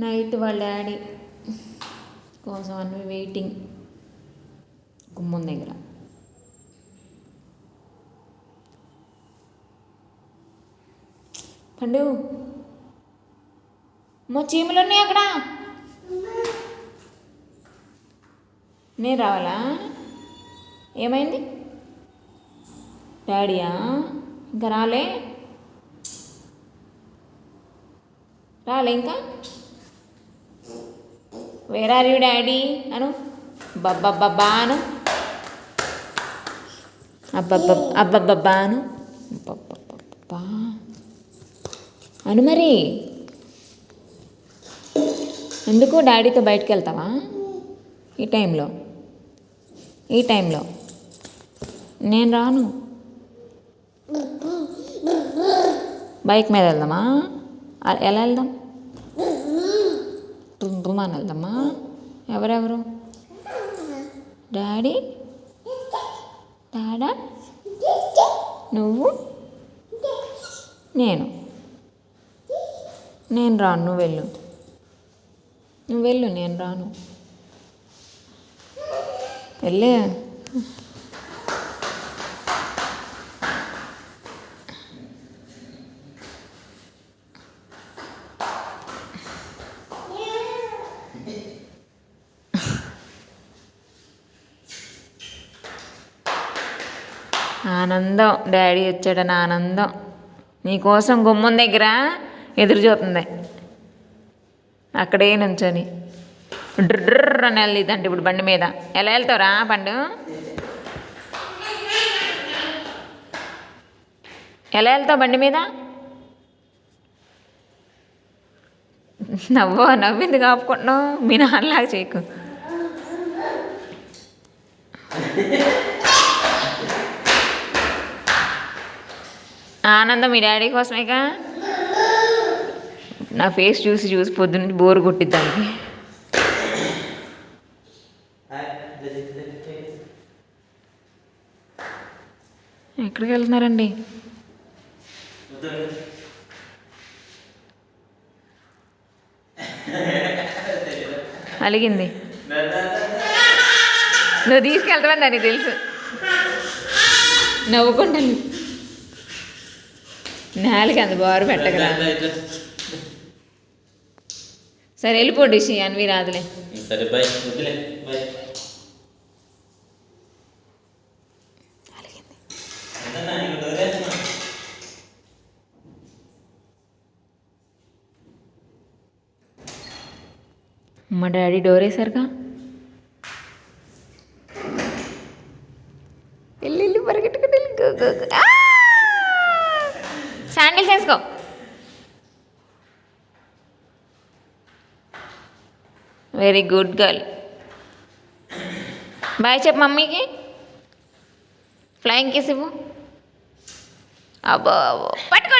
Night వాళ్ళ daddy కోసం అన్ని వెయిటింగ్ గుమ్మం దగ్గర. పండు మా చీమలు ఉన్నాయి అక్కడ. నేను రావాలా? ఏమైంది? డాడీయా? ఇంకా రాలే? రాలే ఇంకా? వేర్ ఆర్ యూ డాడీ అను బబ్బబ్బబ్బా అను అబ్బబ్బ అబ్బబ్బబ్బా అను అబ్బబ్బబ్బబ్బా అను మరి ఎందుకు డాడీతో బయటకు వెళ్తావా? ఈ టైంలో? ఈ టైంలో? నేను రాను. బైక్ మీద వెళ్దామా? ఎలా వెళ్దాం? రుమాన్ వెళ్దామా ఎవరెవరు? డాడీ? డాడా? నువ్వు? నేను. నేను రాను నువ్వు వెళ్ళు. నువ్వు వెళ్ళు నేను రాను. వెళ్ళే. ఆనందం. డాడీ వచ్చాడని ఆనందం. నీకోసం గుమ్మం దగ్గర ఎదురు చూస్తుంది. అక్కడే నుంచొని. డ్రర్ అని వెళ్ళిద్దంట ఇప్పుడు బండి మీద. ఎలా వెళ్తావురా పండు ఎలా వెళ్తావు బండి మీద? నవ్వో నవ్వింది కాపుకుంటున్నావు మీ నాన్నలాగా చేయకు. ఆనందం మీ డాడీ కోసమేగా? నా ఫేస్ చూసి చూసి పొద్దున్న బోర్ కొట్టిద్దానికి ఎక్కడికి వెళ్తున్నారండి? అలిగింది. నువ్వు తీసుకెళ్తావని దానికి తెలుసు. నవ్వుకుంటాను. నాలుగు అంత బారు పెట్టకరా సరే వెళ్ళిపోండి శ్రీ అన్వి రాదులే సరే బాయ్ వద్దులే బాయ్ అలిగింది వద్దన్నా, ఇక్కడ వదిలేస్తున్నా. మా డాడీ డోర్ వేసారుగా వెళ్ళి వెళ్ళి పరిగెట్టుకుంటూ వెళ్ళి గో, గో, గో. ఆ! శాండిల్స్ వేసుకో వెరీ గుడ్ గర్ల్ బాయ్ చెప్పు మమ్మీకి ఫ్లయింగ్ కిస్ ఇవ్వు అబ్బో అబ్బో పట్టుకో